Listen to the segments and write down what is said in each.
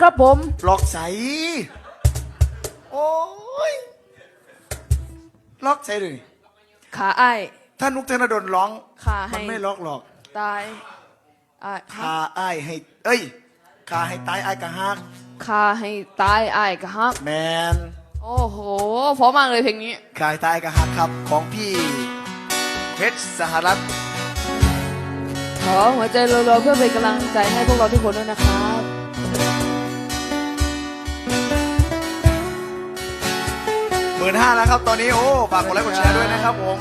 ครับผมล็อกใส โอ้ยล็อกใสเลยขาไอ้าย ถ้านุกธนดลร้อง ขาให้ มันไม่ล็อกหรอกตายไอ้ายคาอ้ายให้ เอ้ยคาให้ตายอ้ายกะฮักขาให้ตายไอ้ายกะฮักแมนโอ้โหเพราะมากเลยเพลงนี้คาให้ตายอ้ายกะฮักครับ ของพี่เพชรสหรัฐขอหัวใจรัวๆเพื่อเป็นกำลังใจให้พวกเราทุกคนด้วยนะครับ หมื่นห้าแล้วครับ ตอนนี้โอ้ฝากกดไลค์กดแชร์ด้วยนะครับผม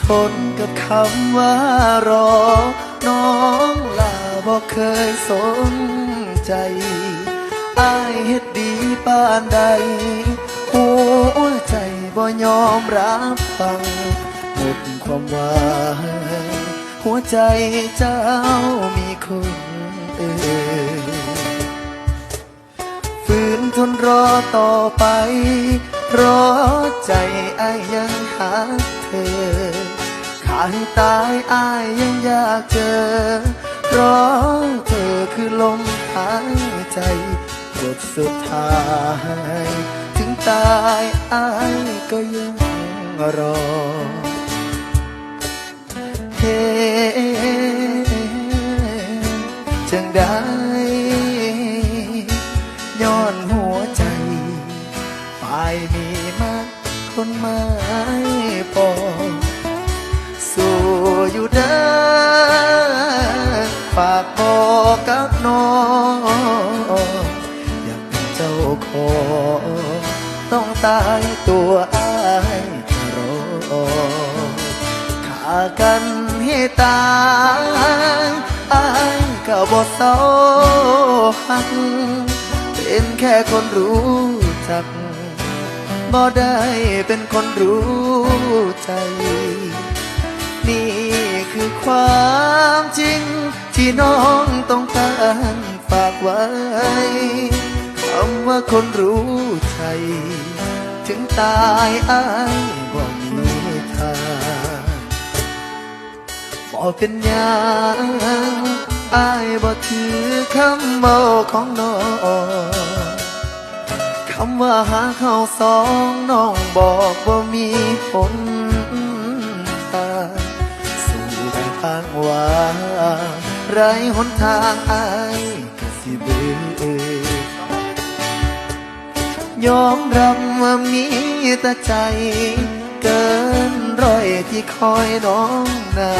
ทนกับคำว่ารอ น้องลาบอกเคยสนใจอายเฮ็ดดีปานใด หัวใจบ่ยอมรับฟังหมดความหวังหัวใจเจ้า นทนรอต่อไป เพราะใจอายยังหาเธอ ขาให้ตายอายยังอยากเจอ เพราะเธอคือลมหายใจบทสุดท้าย ถึงตายอายก็ยังรอ เฮ้จังได้ ตัวอายจะรอขากันให้ตายอายก็บ่เศร้าหักเป็นแค่คนรู้จักบ่ได้เป็นคนรู้ใจ นี่คือความจริง ที่น้องต้องการฝากไว้คำว่าคนรู้ใจ ถึงตายอายบ่มีทางบอกเป็นหยังอายบอกถือคำเมาของน้องคำว่าหาเขาสองน้องบอกว่ามีผลทางสู่ทางว่าไรหนทางอายก็สิเบื่ ยอมรับว่ามีแต่ใจ เกินร้อยที่คอยน้องนา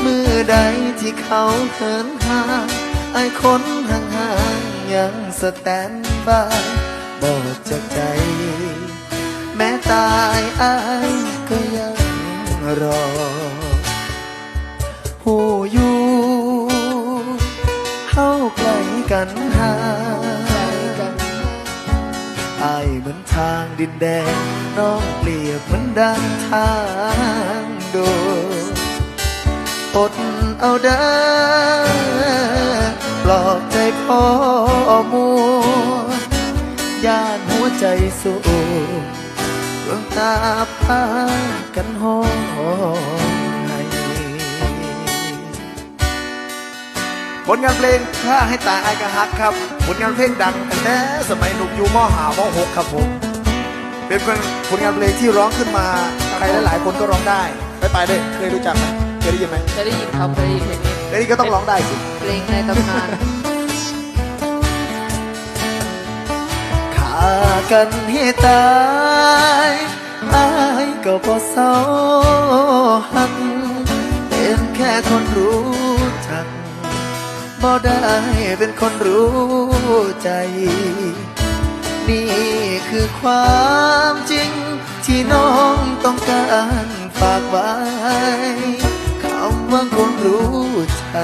เมื่อใดที่เขาเหินห่างไอ้คนห่างๆยังสแตนบายบอกจากใจ แม้ตายอายก็ยังรอหูอยู่เข้าใกล้กันห่าง อายเหมือนทางดินแดงน้องเปรียบเหมือนดังทางโดอดเอาเด้ปลอบใจพ่อมัวยานหัวใจสู้ดวงตาพากันหอง ลงานเพลงถ้าให้ตายไอายกะฮักครับ ผลงานเพลงดังตั้งแต่สมัยหนุ่มอยู่มหามหกครับผม เป็นผลงานเพลงที่ร้องขึ้นมาใครหลายๆคนก็ร้องได้ไปไปเลยเคยรู้จักไหมเคยได้ยินไหมจะได้ยินครับเคยได้ยินเพลงนี้แล้วนี่ก็ต้องร้องได้สิเพลงในตำนานขากันให้ตายอายก็พอเศร้าหักเป็นแค่คนรู้จัก บ่ได้เป็นคนรู้ใจ นี่คือความจริง ที่น้องต้องการฝากไว้คำว่าคนรู้ใจ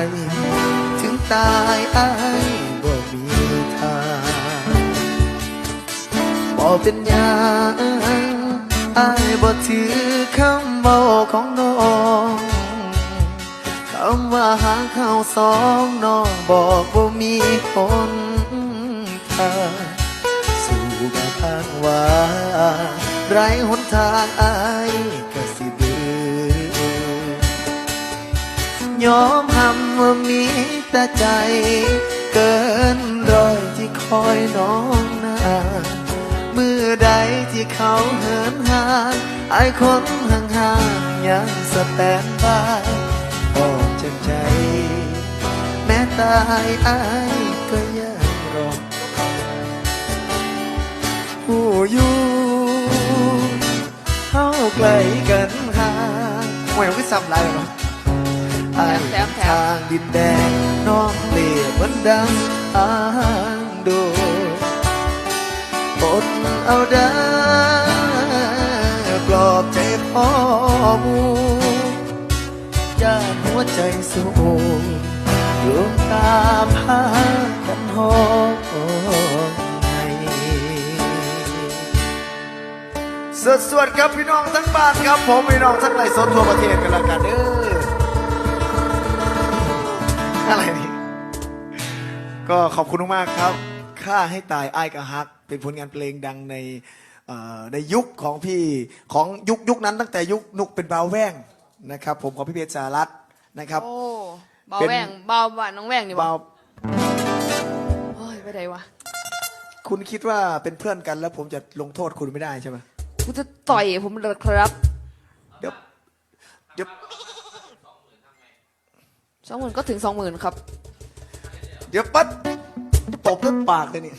ถึงตายอายบ่มีทางบ่เป็นยังอายบ่ถือคำเบาของน้องำว่าหาเข้าสองน้องบอกว่ามีคนทางสู่กับทางว่าไรหนทางอายก็สิเบือยอมหำว่ามีแต่ใจ เกินร้อยที่คอยน้องนานมือใดที่เขาเหินห่างไอายคนห่างๆยังสแตนบาย จากใจ แม้ตายอายก็ยังรอผู้อยู่เข้าใกล้กันห่างหวยมันก็ซ้ำไรหรอไอ้แถมแถมทางดินแดงน้องเปรียบเหมือนดังอ้างดูอดเอาได้ปลอบใจพ่อมู ย่านหัวใจสูงดวงตาพากันหองในสวดสวดครับพี่น้องทั้งบ้านครับ ผมพี่น้องทั้งหลายสดทั่วประเทศกันแล้วกันเด้ออะไรนี่ก็ขอบคุณมากครับค่าให้ตายไอ้กะฮัก เป็นผลงานเพลงดังในอ่อในยุคของพี่ของยุคยุคนั้นตั้งแต่ยุคนุกเป็นบาวแว่ง นะครับ ผมของพี่เพชรสารัตน์นะครับ โอ้เบาเป็นแหวงเบาหวานน้องแหวงนี่บ่บาวโอ้ยไปไหนวะคุณคิดว่าเป็นเพื่อนกันแล้วผมจะลงโทษคุณไม่ได้ใช่ไหมกูจะต่อยผมเลยครับเดี๋ยวเดี๋ยวสองหมื่นก็ถึงสองหมื่นครับ เดี๋ยวปั๊ดตบด้วยปากเลยนี่